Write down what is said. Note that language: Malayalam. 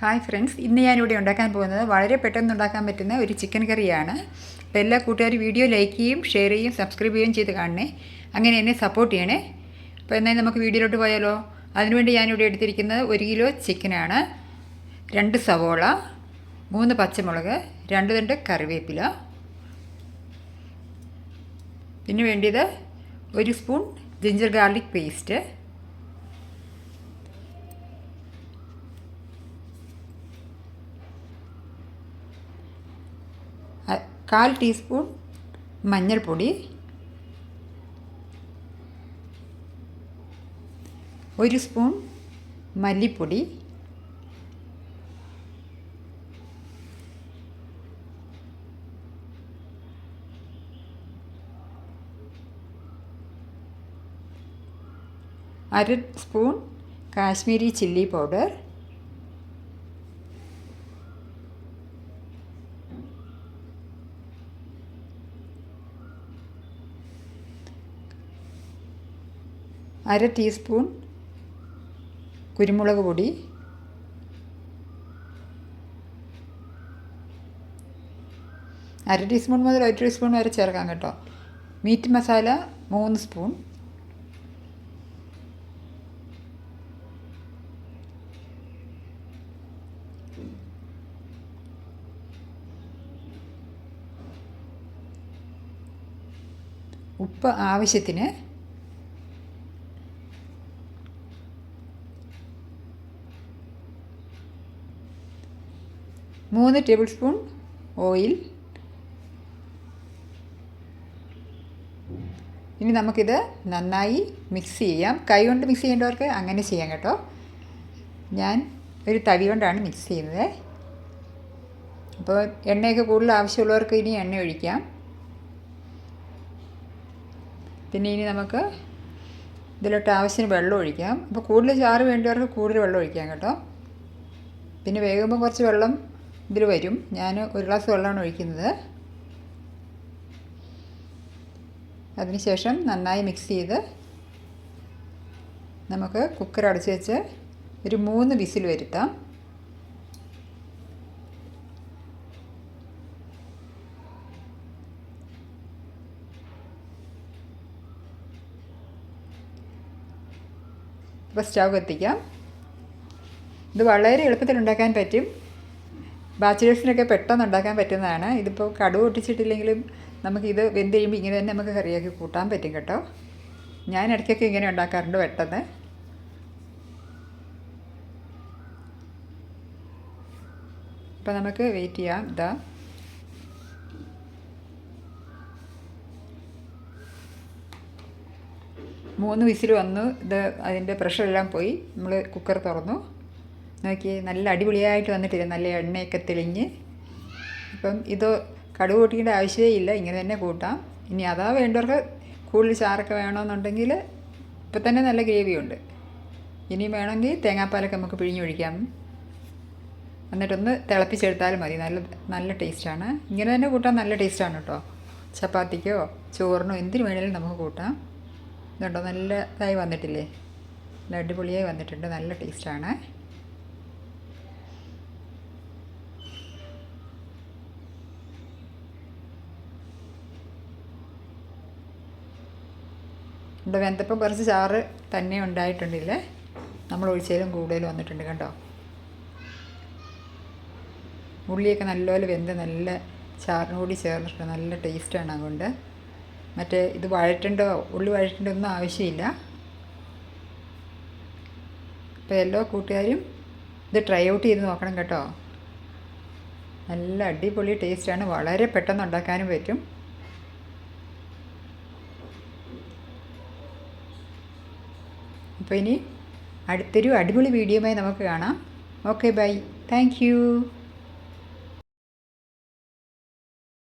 ഹായ് ഫ്രണ്ട്സ് ഇന്ന് ഞാനിവിടെ ഉണ്ടാക്കാൻ പോകുന്നത് വളരെ പെട്ടെന്ന് ഉണ്ടാക്കാൻ പറ്റുന്ന ഒരു ചിക്കൻ കറിയാണ് അപ്പോൾ എല്ലാ കൂട്ടുകാരും വീഡിയോ ലൈക്ക് ചെയ്യും ഷെയർ ചെയ്യും സബ്സ്ക്രൈബ് ചെയ്യുകയും ചെയ്ത് കാണണേ. അങ്ങനെ എന്നെ സപ്പോർട്ട് ചെയ്യണേ. അപ്പോൾ എന്നാൽ നമുക്ക് വീഡിയോയിലോട്ട് പോയാലോ? അതിനുവേണ്ടി ഞാനിവിടെ എടുത്തിരിക്കുന്നത് ഒരു കിലോ ചിക്കനാണ് രണ്ട് സവോള മൂന്ന് പച്ചമുളക് രണ്ട് തണ്ട് കറിവേപ്പില. പിന്നെ വേണ്ടിയത് ഒരു സ്പൂൺ ജിഞ്ചർ ഗാർലിക് പേസ്റ്റ് കാൽ ടീസ്പൂൺ മഞ്ഞൾപ്പൊടി. ഒരു സ്പൂൺ മല്ലിപ്പൊടി. അര സ്പൂൺ കാശ്മീരി ചില്ലി പൗഡർ. അര ടീസ്പൂൺ കുരുമുളക് പൊടി. അര ടീസ്പൂൺ മുതൽ ഒരു ടീസ്പൂൺ വരെ ചേർക്കാം കേട്ടോ. മീറ്റ് മസാല മൂന്ന് സ്പൂൺ. ഉപ്പ് ആവശ്യത്തിന് മൂന്ന് ടേബിൾ സ്പൂൺ ഓയിൽ ഇനി നമുക്കിത് നന്നായി മിക്സ് ചെയ്യാം. കൈ കൊണ്ട് മിക്സ് ചെയ്യേണ്ടവർക്ക് അങ്ങനെ ചെയ്യാം കേട്ടോ. ഞാൻ ഒരു തടി കൊണ്ടാണ് മിക്സ് ചെയ്യുന്നത്. അപ്പോൾ എണ്ണയൊക്കെ കൂടുതൽ ആവശ്യമുള്ളവർക്ക് ഇനി എണ്ണ ഒഴിക്കാം. പിന്നെ ഇനി നമുക്ക് ഇതിലോട്ട് ആവശ്യത്തിന് വെള്ളം ഒഴിക്കാം. അപ്പോൾ കൂടുതൽ ചാറ് വേണ്ടവർക്ക് കൂടുതൽ വെള്ളം ഒഴിക്കാം കേട്ടോ. പിന്നെ വേകുമ്പോൾ കുറച്ച് വെള്ളം ഇതിൽ വരും. ഞാൻ ഒരു ഗ്ലാസ് വെള്ളമാണ് ഒഴിക്കുന്നത്. അതിനുശേഷം നന്നായി മിക്സ് ചെയ്ത് നമുക്ക് കുക്കർ അടച്ച് വെച്ച് ഒരു മൂന്ന് വിസിൽ വരുത്താം. അപ്പോൾ സ്റ്റൗ കത്തിക്കാം ഇത് വളരെ എളുപ്പത്തിൽ ഉണ്ടാക്കാൻ പറ്റും. ബാച്ചിലേഴ്സിനൊക്കെ പെട്ടെന്ന് ഉണ്ടാക്കാൻ പറ്റുന്നതാണ്. ഇതിപ്പോൾ കടുവ് ഒട്ടിച്ചിട്ടില്ലെങ്കിലും നമുക്കിത് വെന്ത് കഴിയുമ്പോൾ ഇങ്ങനെ തന്നെ നമുക്ക് കറിയാക്കി കൂട്ടാൻ പറ്റും കേട്ടോ. ഞാൻ ഇടയ്ക്കൊക്കെ ഇങ്ങനെ ഉണ്ടാക്കാറുണ്ട് പെട്ടെന്ന്. അപ്പോൾ നമുക്ക് വെയിറ്റ് ചെയ്യാം. ഇതാ മൂന്ന് വിസിൽ വന്നു. ഇത് അതിന്റെ പ്രഷറെല്ലാം പോയി. നമ്മൾ കുക്കർ തുറന്നു. നോക്കി നല്ല അടിപൊളിയായിട്ട് വന്നിട്ടില്ല നല്ല എണ്ണയൊക്കെ തെളിഞ്ഞ്. ഇപ്പം ഇത് കടുക് കൂട്ടിക്കേണ്ട ആവശ്യമേ ഇല്ല ഇങ്ങനെ തന്നെ കൂട്ടാം. ഇനി അതാ വേണ്ടവർക്ക് കൂടുതൽ ചാറൊക്കെ വേണമെന്നുണ്ടെങ്കിൽ ഇപ്പം തന്നെ നല്ല ഗ്രേവിയുണ്ട്. ഇനി വേണമെങ്കിൽ തേങ്ങാപ്പാലൊക്കെ നമുക്ക് പിഴിഞ്ഞൊഴിക്കാം എന്നിട്ടൊന്ന് തിളപ്പിച്ചെടുത്താലും മതി നല്ല നല്ല ടേസ്റ്റാണ്. ഇങ്ങനെ തന്നെ കൂട്ടാൻ നല്ല ടേസ്റ്റാണ് കേട്ടോ. ചപ്പാത്തിക്കോ ചോറിനോ എന്തിനു വേണേലും നമുക്ക് കൂട്ടാം. ഇതുണ്ടോ നല്ലതായി വന്നിട്ടില്ലേ? നല്ല അടിപൊളിയായി വന്നിട്ടുണ്ട് നല്ല ടേസ്റ്റാണ്. ഇവിടെ വെന്തപ്പം കുറച്ച് ചാറ് തന്നെ ഉണ്ടായിട്ടുണ്ടല്ലേ? നമ്മൾ ഒഴിച്ചതിലും കൂടുതൽ വന്നിട്ടുണ്ട് കണ്ടോ? ഉള്ളിയൊക്കെ നല്ലപോലെ വെന്ത് നല്ല ചാറിന് ചേർന്നിട്ട് നല്ല ടേസ്റ്റാണ് അതുകൊണ്ട്. മറ്റേ ഇത് വഴറ്റേണ്ടോ ഉള്ളി വഴറ്റേണ്ട ഒന്നും ആവശ്യമില്ല. അപ്പോൾ എല്ലാ കൂട്ടുകാരും ഇത് ട്രൈ ഔട്ട് ചെയ്ത് നോക്കണം കേട്ടോ. നല്ല അടിപൊളി ടേസ്റ്റാണ് വളരെ പെട്ടെന്ന് ഉണ്ടാക്കാനും പറ്റും. അപ്പോൾ ഇനി അടുത്തൊരു അടിപൊളി വീഡിയോയുമായി നമുക്ക് കാണാം. Okay bye thank